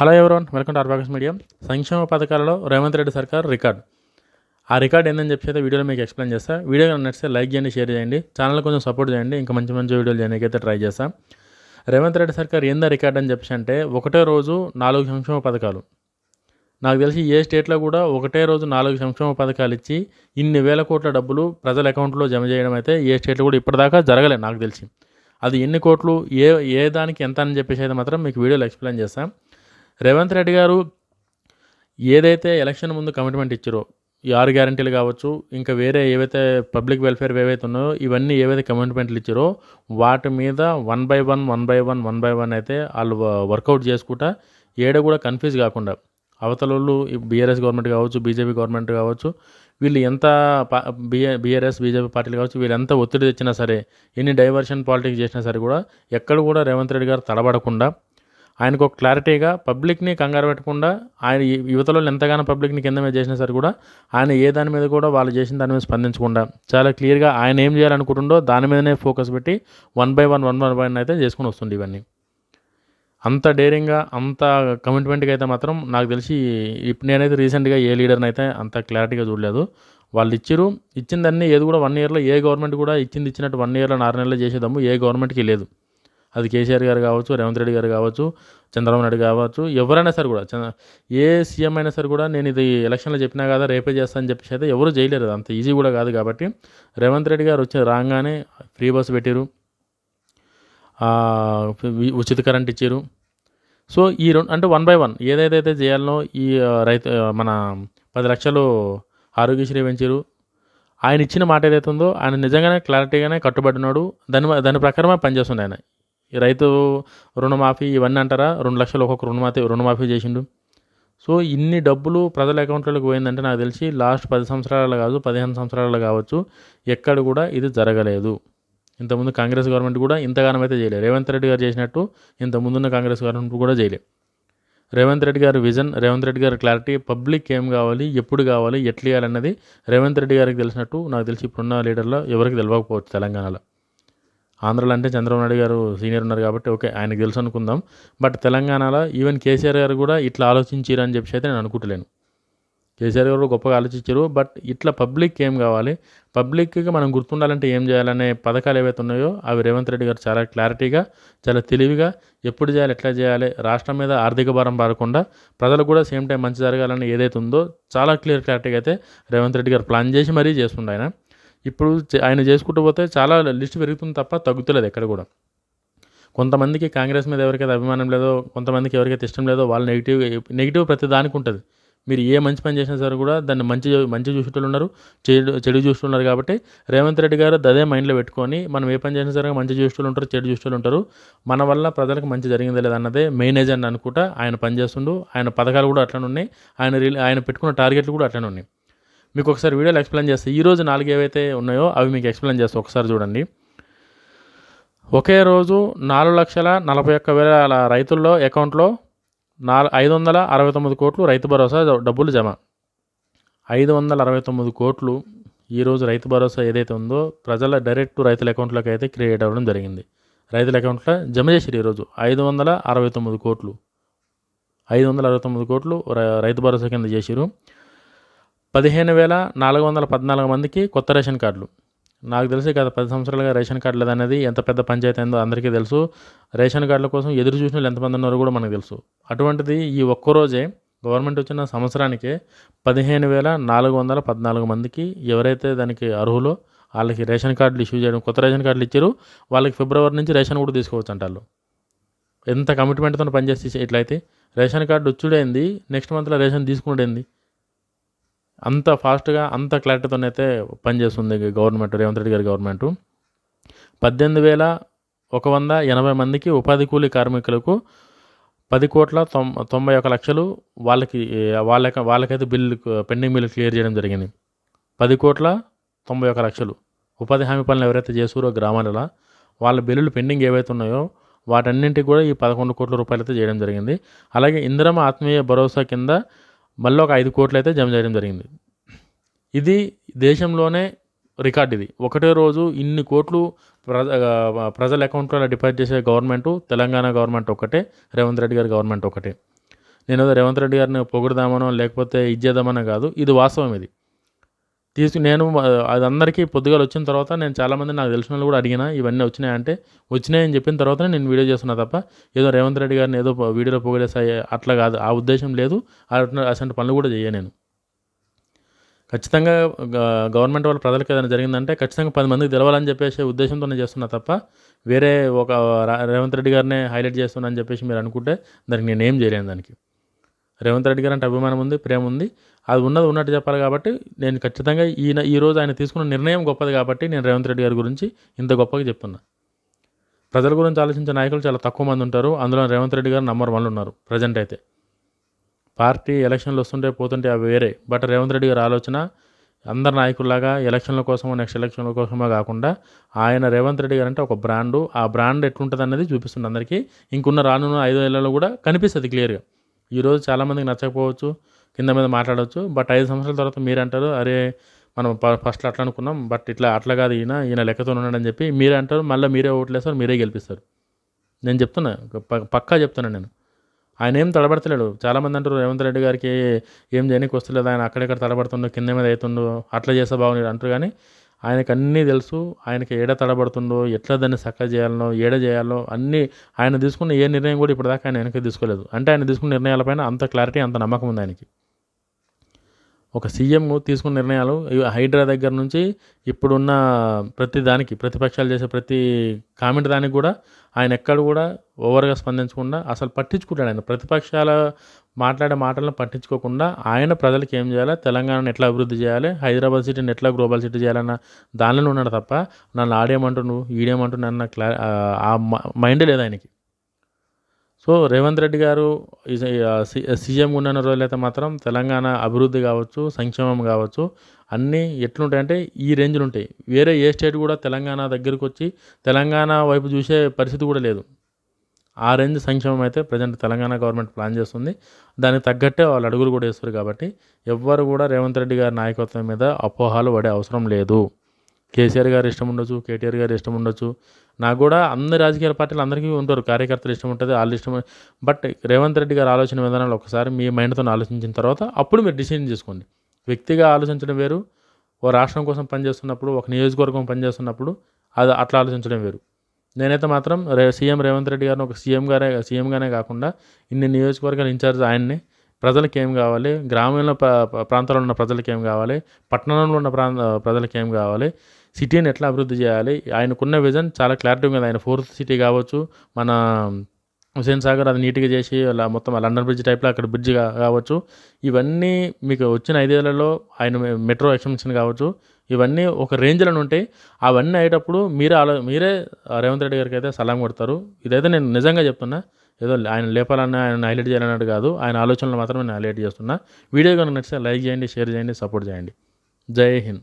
Hello everyone welcome to ఆర్బాక్స్ medium సంక్షేమ పథకాలలో రేవంత్ రెడ్డి సర్కార్ రికార్డ్. ఆ రికార్డ్ ఏందని చెప్పి అయితే వీడియోలో మీకు ఎక్స్ప్లెయిన్ చేస్తా. వీడియో నచ్చితే లైక్ చేయండి షేర్ చేయండి. ఛానల్ కొంచెం సపోర్ట్ చేయండి. ఇంకా మంచి మంచి వీడియోలు చేయడానికి అయితే ట్రై చేస్తాం. రేవంత్ రెడ్డి సర్కార్ ఏందా రికార్డ్ అని చెప్పి అంటే ఒకటే రోజు నాలుగు సంక్షేమ పథకాలు. నాకు తెలిసి ఏ స్టేట్లో కూడా ఒకటే రోజు నాలుగు సంక్షేమ పథకాలు ఇచ్చి ఇన్ని వేల కోట్ల డబ్బులు ప్రజల అకౌంట్లో జమ చేయడం అయితే ఏ స్టేట్లో కూడా ఇప్పటిదాకా జరగలేదు నాకు తెలిసి. అది ఎన్ని కోట్లు ఏ ఏ దానికి ఎంత అని చెప్పేసి అయితే మాత్రం మీకు వీడియోలో ఎక్స్ప్లెయిన్ చేస్తాం. రేవంత్ రెడ్డి గారు ఏదైతే ఎలక్షన్ ముందు కమిట్మెంట్ ఇచ్చారో ఈ ఆరు గ్యారంటీలు కావచ్చు ఇంకా వేరే ఏవైతే పబ్లిక్ వెల్ఫేర్ ఏవైతే ఉన్నాయో ఇవన్నీ ఏవైతే కమిట్మెంట్లు ఇచ్చారో వాటి మీద one by one one by one one by one అయితే వాళ్ళు వర్కౌట్ చేసుకుంటా ఏడ కూడా కన్ఫ్యూజ్ కాకుండా అవతల వాళ్ళు బీఆర్ఎస్ గవర్నమెంట్ కావచ్చు బీజేపీ గవర్నమెంట్ కావచ్చు వీళ్ళు ఎంత బిఏ బీఆర్ఎస్ బీజేపీ పార్టీలు కావచ్చు వీళ్ళు ఎంత ఒత్తిడి తెచ్చినా సరే ఎన్ని డైవర్షన్ పాలిటిక్స్ చేసినా సరే కూడా ఎక్కడ కూడా రేవంత్ రెడ్డి గారు తడబడకుండా ఆయనకు ఒక క్లారిటీగా పబ్లిక్ని కంగారు పెట్టకుండా ఆయన యువతలో ఎంతగానో పబ్లిక్ని కింద మీద చేసినా సరే కూడా ఆయన ఏ దాని మీద కూడా వాళ్ళు చేసిన దాని మీద స్పందించకుండా చాలా క్లియర్గా ఆయన ఏం చేయాలనుకుంటుండో దాని మీదనే ఫోకస్ పెట్టి one by one one by one అయితే చేసుకుని వస్తుంది ఇవన్నీ. అంత డేరింగ్గా అంత కమిట్మెంట్గా అయితే మాత్రం నాకు తెలిసి ఇప్పుడు నేనైతే రీసెంట్గా ఏ లీడర్ని అయితే అంత క్లారిటీగా చూడలేదు. వాళ్ళు ఇచ్చారు ఇచ్చిందన్నీ ఏది కూడా వన్ ఇయర్లో ఏ గవర్నమెంట్ కూడా ఇచ్చింది ఇచ్చినట్టు వన్ ఇయర్లో ఆరు నెలలు చేసేదాము ఏ గవర్నమెంట్కి లేదు. అది కేసీఆర్ గారు కావచ్చు రేవంత్ రెడ్డి గారు కావచ్చు చంద్రబాబు నాయుడు కావచ్చు ఎవరైనా సరే కూడా చంద్ర ఏ సీఎం అయినా సరే కూడా నేను ఇది ఎలక్షన్లో చెప్పినా కదా రేపే చేస్తానని చెప్పేసి అయితే ఎవరు చేయలేరు. అంత ఈజీ కూడా కాదు కాబట్టి రేవంత్ రెడ్డి గారు వచ్చి రాగానే ఫ్రీ బస్ పెట్టారు. ఉచిత కరెంట్ ఇచ్చారు. సో ఈ రెండు అంటే వన్ బై వన్ ఏదైతే చేయాలనో ఈ రైతు మన పది లక్షలు ఆరోగ్యశ్రీ పెంచారు. ఆయన ఇచ్చిన మాట ఏదైతే ఉందో ఆయన నిజంగానే క్లారిటీగానే కట్టుబడినాడు. దాని దాని ప్రకారమే పనిచేస్తుంది ఆయన. ఈ రైతు రుణమాఫీ ఇవన్నీ అంటారా? రెండు లక్షలు ఒక్కొక్క రుణమాఫీ రుణమాఫీ చేసిండు. సో ఇన్ని డబ్బులు ప్రజల అకౌంట్లోకి పోయిందంటే నాకు తెలిసి లాస్ట్ పది సంవత్సరాలు కాదు పదిహేను సంవత్సరాలు కావచ్చు ఎక్కడ కూడా ఇది జరగలేదు. ఇంతకుముందు కాంగ్రెస్ గవర్నమెంట్ కూడా ఇంతగానం అయితే చేయలేదు. రేవంత్ రెడ్డి గారు చేసినట్టు ఇంతకుముందున్న కాంగ్రెస్ గవర్నమెంట్ కూడా చేయలేదు. రేవంత్ రెడ్డి గారి విజన్ రేవంత్ రెడ్డి గారి క్లారిటీ పబ్లిక్ ఏం కావాలి ఎప్పుడు కావాలి ఎట్లా చేయాలన్నది రేవంత్ రెడ్డి గారికి తెలిసినట్టు నాకు తెలిసి ఇప్పుడున్న లీడర్లో ఎవరికి తెలియకపోవచ్చు తెలంగాణలో. ఆంధ్రలో అంటే చంద్రబాబు నాయుడు గారు సీనియర్ ఉన్నారు కాబట్టి ఓకే ఆయనకు తెలుసు అనుకుందాం. బట్ తెలంగాణలో ఈవెన్ కేసీఆర్ గారు కూడా ఇట్లా ఆలోచించారు అని చెప్పి అయితే నేను అనుకుంటలేను. కేసీఆర్ గారు గొప్పగా ఆలోచించారు బట్ ఇట్లా పబ్లిక్ ఏం కావాలి? పబ్లిక్కి మనం గుర్తుండాలంటే ఏం చేయాలనే పథకాలు ఏవైతే ఉన్నాయో అవి రేవంత్ రెడ్డి గారు చాలా క్లారిటీగా చాలా తెలివిగా ఎప్పుడు చేయాలి ఎట్లా చేయాలి రాష్ట్రం మీద ఆర్థిక భారం పడకుండా ప్రజలకు కూడా సేమ్ టైం మంచి జరగాలని ఏదైతే ఉందో చాలా క్లియర్ క్లారిటీగా అయితే రేవంత్ రెడ్డి గారు ప్లాన్ చేసి మరీ చేస్తుండే ఆయన. ఇప్పుడు ఆయన చేసుకుంటూ పోతే చాలా లిస్ట్ పెరుగుతుంది తప్ప తగ్గుతలేదు ఎక్కడ కూడా. కొంతమందికి కాంగ్రెస్ మీద ఎవరికైతే అభిమానం లేదో కొంతమందికి ఎవరికైతే ఇష్టం లేదో వాళ్ళు నెగిటివ్ నెగిటివ్ ప్రతి దానికి ఉంటుంది. మీరు ఏ మంచి పని చేసినా సరే కూడా దాన్ని మంచి మంచి చూసేటోళ్ళు ఉన్నారు చెడు చెడు చూస్తున్నారు కాబట్టి రేవంత్ రెడ్డి గారు అదే మైండ్లో పెట్టుకొని మనం ఏ పని చేసినా సరే మంచి చూసేటోళ్ళు ఉంటారు చెడు చూసేటోళ్ళు ఉంటారు. మన వల్ల ప్రజలకు మంచి జరిగిందే లేదన్నదే మెయిన్ ఏజెంట్ అనుకుంటా ఆయన పనిచేస్తుండు. ఆయన పథకాలు కూడా అట్లనే ఉన్నాయి. ఆయన ఆయన పెట్టుకున్న టార్గెట్లు కూడా అట్లనే ఉన్నాయి. మీకు ఒకసారి వీడియోలో ఎక్స్ప్లెయిన్ చేస్తే ఈరోజు నాలుగు ఏవైతే ఉన్నాయో అవి మీకు ఎక్స్ప్లెయిన్ చేస్తాను ఒకసారి చూడండి. ఒకే రోజు నాలుగు లక్షల నలభై ఒక్క వేల రైతుల్లో అకౌంట్లో నాలుగు ఐదు వందల అరవై తొమ్మిది కోట్లు రైతు భరోసా డబ్బులు జమ. ఐదు వందల అరవై తొమ్మిది కోట్లు ఈరోజు రైతు భరోసా ఏదైతే ఉందో ప్రజల డైరెక్ట్ రైతుల అకౌంట్లోకి అయితే క్రియేట్ అవ్వడం జరిగింది. రైతుల అకౌంట్లో జమ చేసిరు ఈరోజు ఐదు వందల అరవై తొమ్మిది కోట్లు. ఐదు వందల అరవై తొమ్మిది కోట్లు రైతు భరోసా కింద చేశారు పదిహేను వేల నాలుగు వందల పద్నాలుగు మందికి కొత్త రేషన్ కార్డులు. నాకు తెలిసి గత పది సంవత్సరాలుగా రేషన్ కార్డు అనేది ఎంత పెద్ద పంచాయతీ అయిందో అందరికీ తెలుసు. రేషన్ కార్డుల కోసం ఎదురు చూసిన వాళ్ళు ఎంతమంది ఉన్నారో కూడా మనకు తెలుసు. అటువంటిది ఈ ఒక్కరోజే గవర్నమెంట్ వచ్చిన సంవత్సరానికి పదిహేను వేల నాలుగు వందల పద్నాలుగు మందికి ఎవరైతే దానికి అర్హులో వాళ్ళకి రేషన్ కార్డులు ఇష్యూ చేయడం కొత్త రేషన్ కార్డులు ఇచ్చారు వాళ్ళకి ఫిబ్రవరి నుంచి రేషన్ కూడా తీసుకోవచ్చు అంటారు ఎంత కమిట్మెంట్తో పనిచేసి ఇట్లయితే రేషన్ కార్డు వచ్చుడైంది నెక్స్ట్ మంత్లో రేషన్ తీసుకునేది అంత ఫాస్ట్గా అంత క్లారిటీతోనైతే పనిచేస్తుంది గవర్నమెంట్ రేవంత్ రెడ్డి గారి గవర్నమెంట్. పద్దెనిమిది వేల ఒక వంద ఎనభై మందికి ఉపాధి కూలీ కార్మికులకు పది కోట్ల తొం తొంభై ఒక లక్షలు వాళ్ళకి వాళ్ళ వాళ్ళకైతే బిల్లు పెండింగ్ బిల్లు క్లియర్ చేయడం జరిగింది. పది కోట్ల తొంభై ఒక లక్షలు. ఉపాధి హామీ పనులు ఎవరైతే చేస్తారో గ్రామాలలో వాళ్ళ బిల్లులు పెండింగ్ ఏవైతే ఉన్నాయో వాటన్నింటికి కూడా ఈ పదకొండు కోట్ల రూపాయలు అయితే చేయడం జరిగింది. అలాగే ఇందిరమ ఆత్మీయ భరోసా కింద మళ్ళీ ఒక ఐదు కోట్లు అయితే జమ చేయడం జరిగింది. ఇది దేశంలోనే రికార్డ్ ఇది. ఒకటే రోజు ఇన్ని కోట్లు ప్రజ ప్రజల అకౌంట్లో డిపాజిట్ చేసే గవర్నమెంట్ తెలంగాణ గవర్నమెంట్ ఒకటే రేవంత్ రెడ్డి గారి గవర్నమెంట్ ఒకటే నేను రేవంత్ రెడ్డి గారిని పొగుడదామనో లేకపోతే ఇచ్చేద్దామనో కాదు ఇది వాస్తవం ఇది. తీసుకు నేను అది అందరికీ పొద్దుగాల వచ్చిన తర్వాత నేను చాలామంది నాకు తెలిసిన వాళ్ళు కూడా అడిగిన ఇవన్నీ వచ్చినాయంటే వచ్చినాయని చెప్పిన తర్వాతనే నేను వీడియో చేస్తున్నా తప్ప ఏదో రేవంత్ రెడ్డి గారిని ఏదో వీడియోలో పొగిడేసాయి అట్లా కాదు. ఆ ఉద్దేశం లేదు. అట్లా అసలు పనులు కూడా చేయ నేను. ఖచ్చితంగా గవర్నమెంట్ వాళ్ళ ప్రజలకు ఏదైనా జరిగిందంటే ఖచ్చితంగా పది మందికి తెలవాలని చెప్పేసి ఉద్దేశంతోనే చేస్తున్నా తప్ప వేరే ఒక రా- రేవంత్ రెడ్డి గారినే హైలైట్ చేస్తున్నా అని చెప్పేసి మీరు అనుకుంటే దానికి నేను ఏం చేయలేను దానికి. రేవంత్ రెడ్డి గారు అంటే అభిమానం ఉంది ప్రేమ ఉంది. అది ఉన్నది ఉన్నట్టు చెప్పాలి కాబట్టి నేను ఖచ్చితంగా ఈయన ఈ రోజు ఆయన తీసుకున్న నిర్ణయం గొప్పది కాబట్టి నేను రేవంత్ రెడ్డి గారి గురించి ఇంత గొప్పగా చెప్తున్నా. ప్రజల గురించి ఆలోచించే నాయకులు చాలా తక్కువ మంది ఉంటారు. అందులో రేవంత్ రెడ్డి గారు నంబర్ వన్ ఉన్నారు ప్రజెంట్ అయితే. పార్టీ ఎలక్షన్లు వస్తుంటే పోతుంటే అవి వేరే. బట్ రేవంత్ రెడ్డి గారి ఆలోచన అందరు నాయకుల్లాగా ఎలక్షన్ల కోసమో నెక్స్ట్ ఎలక్షన్ల కోసమో కాకుండా ఆయన రేవంత్ రెడ్డి గారు అంటే ఒక బ్రాండు ఆ బ్రాండ్ ఎట్లుంటుంది అనేది చూపిస్తుంది అందరికీ. ఇంకున్న రానున్న ఐదు ఏళ్ళలో కూడా కనిపిస్తుంది క్లియర్గా ఈరోజు చాలామందికి నచ్చకపోవచ్చు కింద మీద మాట్లాడవచ్చు బట్ ఐదు సంవత్సరాల తర్వాత మీరంటారు అరే మనం ఫస్ట్ అట్లా అనుకున్నాం బట్ ఇట్లా అట్లా కాదు ఈయన ఈయన లెక్కతో ఉన్నాడని చెప్పి మీరే అంటారు మళ్ళీ మీరే ఓట్లేస్తారు మీరే గెలిపిస్తారు. నేను చెప్తున్నా పక్కా చెప్తున్నాను నేను. ఆయన ఏం తడబడతలేడు. చాలామంది అంటారు రేవంత్ రెడ్డి గారికి ఏం చేయడానికి వస్తలేదు ఆయన అక్కడెక్కడ తడబడుతుండో కింద మీద అవుతుండో అట్లా చేస్తే బాగుంది అంటారు కానీ ఆయనకు అన్నీ తెలుసు. ఆయనకి ఏడ తడబడుతుండో ఎట్లా దాన్ని సక్క చేయాలనో ఏడ చేయాలో అన్నీ ఆయన తీసుకున్న ఏ నిర్ణయం కూడా ఇప్పటిదాకా ఆయన వెనక్కి తీసుకోలేదు. అంటే ఆయన తీసుకున్న నిర్ణయాలపైన అంత క్లారిటీ అంత నమ్మకం ఉంది ఆయనకి. ఒక సీఎం తీసుకున్న నిర్ణయాలు హైడ్రా దగ్గర నుంచి ఇప్పుడున్న ప్రతి దానికి ప్రతిపక్షాలు చేసే ప్రతి కామెంట్ దానికి కూడా ఆయన ఎక్కడ కూడా ఓవర్గా స్పందించకుండా అసలు పట్టించుకుంటాడు ఆయన. ప్రతిపక్షాల మాట్లాడే మాటలను పట్టించుకోకుండా ఆయన ప్రజలకు ఏం చేయాలి? తెలంగాణను ఎట్లా అభివృద్ధి చేయాలి? హైదరాబాద్ సిటీని ఎట్లా గ్లోబల్ సిటీ చేయాలన్న దానిలో ఉన్నాడు తప్ప నన్ను ఆడేయమంటుండు ఈడేమంటుండు అన్న క్లా ఆ మైండ్ లేదు ఆయనకి. సో రేవంత్ రెడ్డి గారు సీఎం ఉన్న రోజులైతే మాత్రం తెలంగాణ అభివృద్ధి కావచ్చు సంక్షేమం కావచ్చు అన్నీ ఎట్లుంటాయంటే ఈ రేంజ్లు ఉంటాయి. వేరే ఏ స్టేట్ కూడా తెలంగాణ దగ్గరకు వచ్చి తెలంగాణ వైపు చూసే పరిస్థితి కూడా లేదు. ఆ రేంజ్ సంక్షేమం అయితే ప్రజెంట్ తెలంగాణ గవర్నమెంట్ ప్లాన్ చేస్తుంది. దానికి తగ్గట్టే వాళ్ళు అడుగులు కూడా వేస్తారు కాబట్టి ఎవ్వరు కూడా రేవంత్ రెడ్డి గారి నాయకత్వం మీద అపోహాలు పడే అవసరం లేదు. కేసీఆర్ గారు ఇష్టం ఉండొచ్చు కేటీఆర్ గారు ఇష్టం ఉండొచ్చు. నాకు కూడా అందరి రాజకీయ పార్టీలు అందరికీ ఉంటారు. కార్యకర్తలు ఇష్టం ఉంటుంది వాళ్ళు ఇష్టం బట్ రేవంత్ రెడ్డి గారి ఆలోచన విధానాలు ఒకసారి మీ మైండ్తో ఆలోచించిన తర్వాత అప్పుడు మీరు డిసిజన్ చేసుకోండి వ్యక్తిగా ఆలోచించడం వేరు ఓ రాష్ట్రం కోసం పనిచేస్తున్నప్పుడు ఒక నియోజకవర్గం పనిచేస్తున్నప్పుడు అది అట్లా ఆలోచించడం వేరు. నేనైతే మాత్రం రే సీఎం రేవంత్ రెడ్డి గారిని ఒక సీఎం గారే సీఎంగానే కాకుండా ఇన్ని నియోజకవర్గాల ఇన్ఛార్జ్ ఆయన్ని ప్రజలకు ఏం కావాలి? గ్రామీణ ప్రాంతాల్లో ఉన్న ప్రజలకు ఏం కావాలి? పట్టణంలో ఉన్న ప్రాంత ప్రజలకు ఏం కావాలి? సిటీని ఎట్లా అభివృద్ధి చేయాలి? ఆయనకున్న విజన్ చాలా క్లారిటీగా ఉంది. ఆయన ఫోర్త్ సిటీ కావచ్చు మన హుసేన్ సాగర్ అది నీట్గా చేసి అలా మొత్తం ఆ లండన్ బ్రిడ్జ్ టైప్లో అక్కడ బ్రిడ్జ్ కావచ్చు. ఇవన్నీ మీకు వచ్చిన ఐదేళ్ళలో ఆయన మెట్రో ఎక్స్టెన్షన్ కావచ్చు. ఇవన్నీ ఒక రేంజ్లో ఉంటాయి అవన్నీ అయ్యేటప్పుడు మీరే ఆలో మీరే రేవంత్ రెడ్డి గారికి అయితే సలాం కొడతారు. ఇదైతే నేను నిజంగా చెప్తున్నా. ఏదో ఆయన లేపాలన్న ఆయన హైలైట్ చేయాలన్నట్టు కాదు. ఆయన ఆలోచనలు మాత్రమే నేను హైలైట్ చేస్తున్నా. వీడియో కనుక నచ్చితే లైక్ చేయండి షేర్ చేయండి సపోర్ట్ చేయండి. జై హింద్.